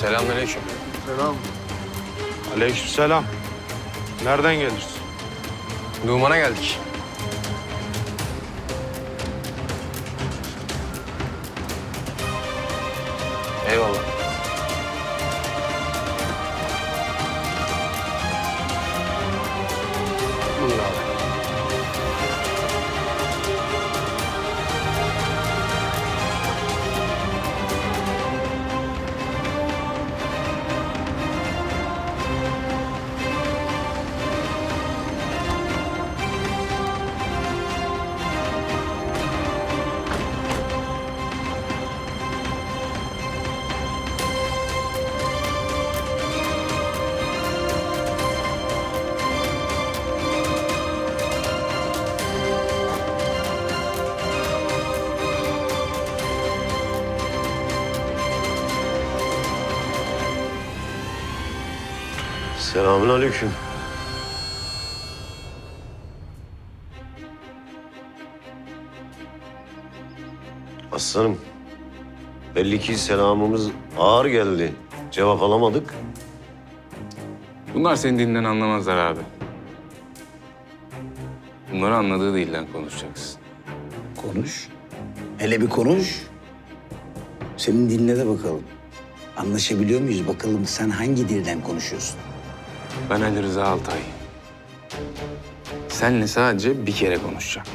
Selamünaleyküm. Selam. Aleykümselam. Nereden gelirsin? Numan'a geldik. Selamünaleyküm. Aslanım, belli ki selamımız ağır geldi. Cevap alamadık. Bunlar senin dilinden anlamazlar abi. Bunları anladığı dilden konuşacaksın. Konuş. Hele bir konuş. Senin diline de bakalım. Anlaşabiliyor muyuz? Bakalım sen hangi dilden konuşuyorsun? Ben Ali Rıza Altay. Seninle sadece bir kere konuşacağım.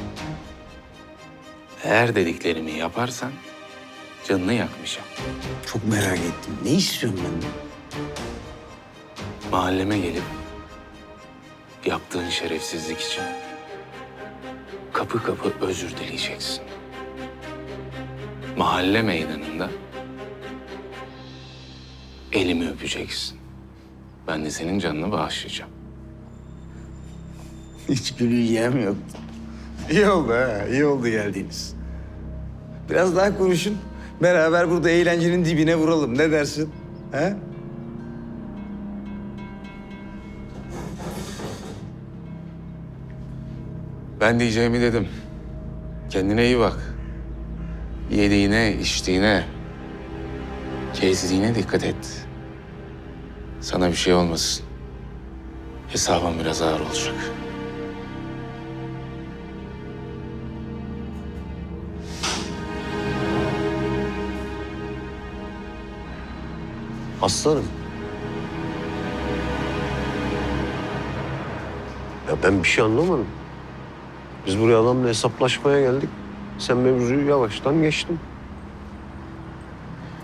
Eğer dediklerimi yaparsan canını yakmayacağım. Çok merak ettim. Ne istiyorsun benden? Mahalleme gelip yaptığın şerefsizlik için kapı kapı özür dileyeceksin. Mahalle meydanında elimi öpeceksin. Ben de senin canını bağışlayacağım. Hiç güleceğim yok. İyi oldu ha. iyi oldu geldiğiniz. Biraz daha konuşun. Beraber burada eğlencenin dibine vuralım. Ne dersin? Ha? Ben diyeceğimi dedim. Kendine iyi bak. Yediğine, içtiğine, gezdiğine dikkat et. Sana bir şey olmasın. Hesabın biraz ağır olacak. Aslanım. Ya ben bir şey anlamadım. Biz buraya adamla hesaplaşmaya geldik. Sen mevzuyu yavaştan geçtin.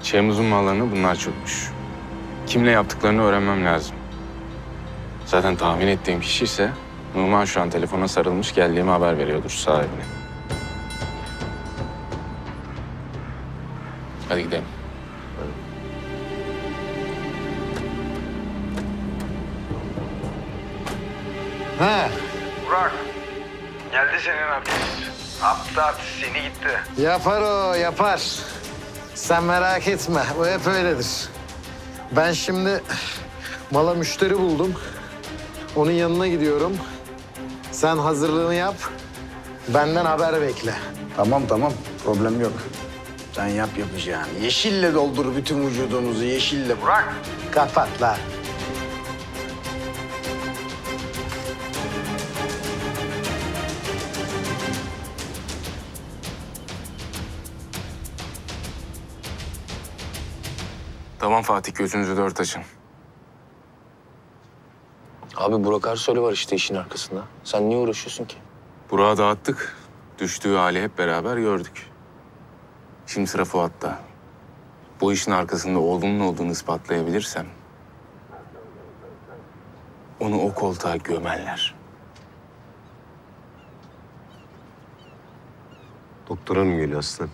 Çayımızın mallarını bunlar çökmüş. Kimle yaptıklarını öğrenmem lazım. Zaten tahmin ettiğim kişi ise Numan şu an telefona sarılmış geldiğimi haber veriyordur sahibine. Hadi gidelim. Ha. Burak, geldi senin. Attı artist seni gitti. Yapar o, yapar. Sen merak etme, o hep öyledir. Ben şimdi mala müşteri buldum. Onun yanına gidiyorum. Sen hazırlığını yap. Benden haber bekle. Tamam tamam. Problem yok. Sen yap yapacağını. Yeşille doldur bütün vücudumuzu. Yeşille. Burak, Kapat la. Tamam Fatih gözünüzü dört açın. Abi Burak Ersoy'lu var işte işin arkasında. Sen niye uğraşıyorsun ki? Burak'ı dağıttık. Düştüğü hali hep beraber gördük. Şimdi sıra Fuat'ta. Bu işin arkasında oğlumun olduğunu ispatlayabilirsem... ...onu o koltuğa gömerler. Doktor hanım geliyor aslan.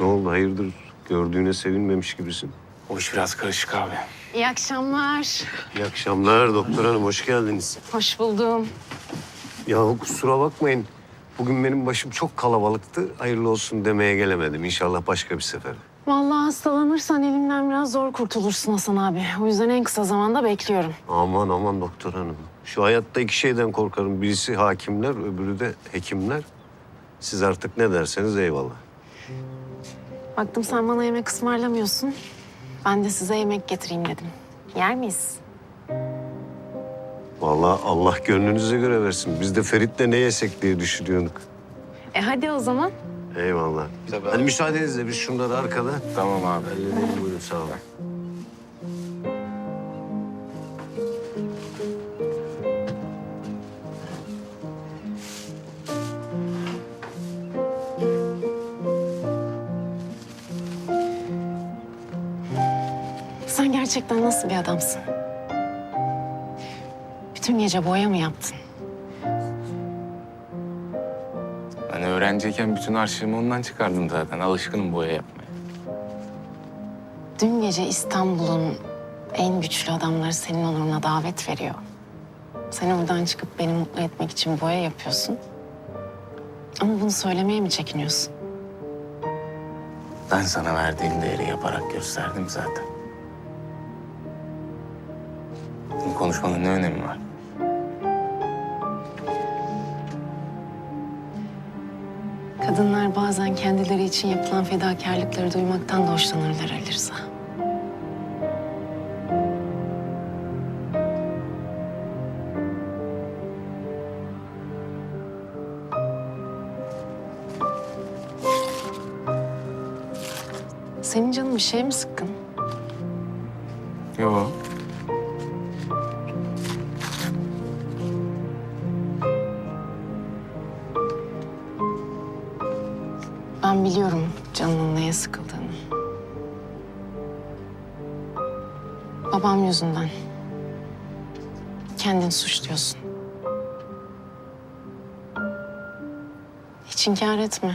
Ne oldu hayırdır? Gördüğüne sevinmemiş gibisin. O iş biraz karışık abi. İyi akşamlar. İyi akşamlar doktor hanım, hoş geldiniz. Hoş buldum. Ya kusura bakmayın. Bugün benim başım çok kalabalıktı. Hayırlı olsun demeye gelemedim. İnşallah başka bir sefer. Vallahi hastalanırsan elimden biraz zor kurtulursun Hasan abi. O yüzden en kısa zamanda bekliyorum. Aman aman doktor hanım. Şu hayatta iki şeyden korkarım. Birisi hakimler, öbürü de hekimler. Siz artık ne derseniz eyvallah. Baktım sen bana yemek ısmarlamıyorsun. Ben de size yemek getireyim dedim. Yer miyiz? Vallahi Allah gönlünüze göre versin. Biz de Ferit'le ne yesek diye düşünüyorduk. E hadi o zaman. Eyvallah. Hadi müsaadenizle biz şunları arkada. Tamam abi. Halledelim buyurun sağ olun. Gerçekten nasıl bir adamsın? Bütün gece boya mı yaptın? Ben öğrenciyken bütün arşivimi ondan çıkardım zaten. Alışkınım boya yapmaya. Dün gece İstanbul'un en güçlü adamları senin onuruna davet veriyor. Sen oradan çıkıp beni mutlu etmek için boya yapıyorsun. Ama bunu söylemeye mi çekiniyorsun? Ben sana verdiğim değeri yaparak gösterdim zaten. Bu konuşmanın ne önemi var? Kadınlar bazen kendileri için yapılan fedakarlıkları duymaktan da hoşlanırlar Ali Rıza. Senin canın bir şey mi sıkkın? Yo. Ben biliyorum canının neye sıkıldığını. Babam yüzünden. Kendini suçluyorsun. Hiç inkar etme.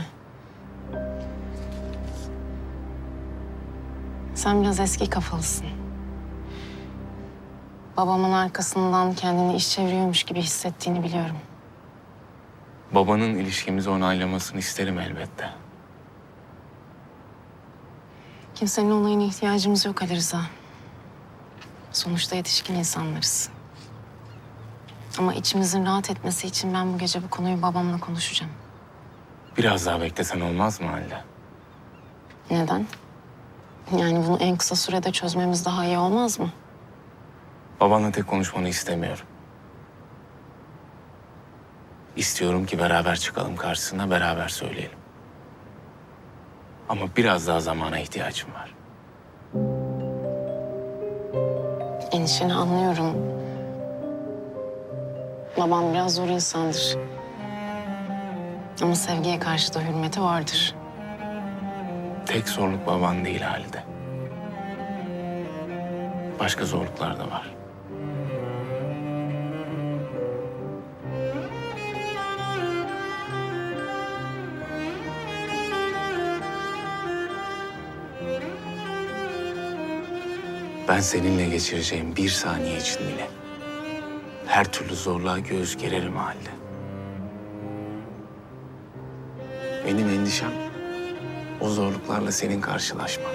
Sen biraz eski kafalısın. Babamın arkasından kendini iş çeviriyormuş gibi hissettiğini biliyorum. Babanın ilişkimizi onaylamasını isterim elbette. Kimsenin onayına ihtiyacımız yok Ali Rıza. Sonuçta yetişkin insanlarız. Ama içimizin rahat etmesi için ben bu gece bu konuyu babamla konuşacağım. Biraz daha beklesen olmaz mı Halide? Neden? Yani bunu en kısa sürede çözmemiz daha iyi olmaz mı? Babanla tek konuşmanı istemiyorum. İstiyorum ki beraber çıkalım karşısına, beraber söyleyelim. Ama biraz daha zamana ihtiyacım var. Endişeni anlıyorum. Babam biraz zor insandır. Ama sevgiye karşı da hürmeti vardır. Tek zorluk baban değil Halide. Başka zorluklar da var. Ben seninle geçireceğim bir saniye için bile her türlü zorluğa göğüs gererim halde. Benim endişem o zorluklarla senin karşılaşman.